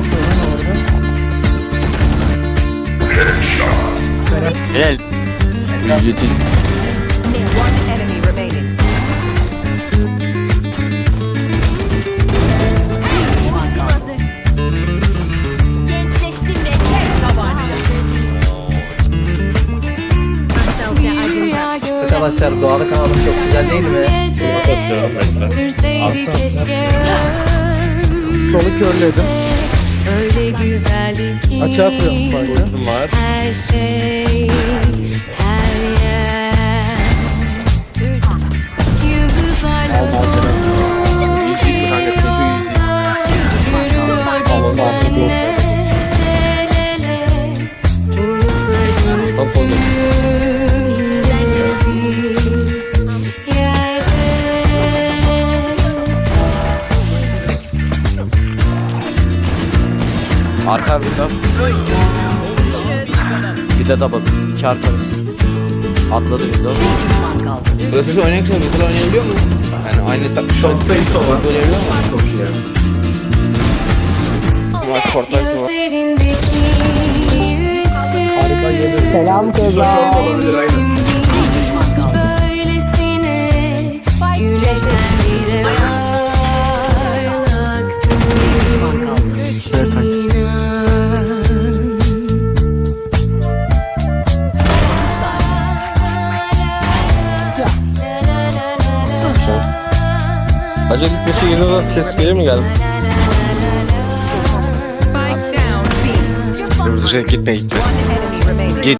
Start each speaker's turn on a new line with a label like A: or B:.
A: yapıyor lan orada?
B: Helal. Ücretin.
A: Arkadaşlar doğal kanalım çok güzel değil mi?
C: Sürseydi keşke
D: Solu körledim.
C: Öyle güzeldi ki
D: Açığa koyalım.
C: Her şey
B: Arka bir top. Bir de double. İki arka. Atladı bir top. Ötesi oynayan kişi mesela oynayabiliyor mu? Yani aynı tak. Şortta iso var. Oynayabiliyor mu? Çok iyi şortta iso var.
A: Selam kızlar.
E: Acele gitmesi geliyor ses gelir mi geldi?
F: Down B.
E: Gitme gitme.
F: Remaining.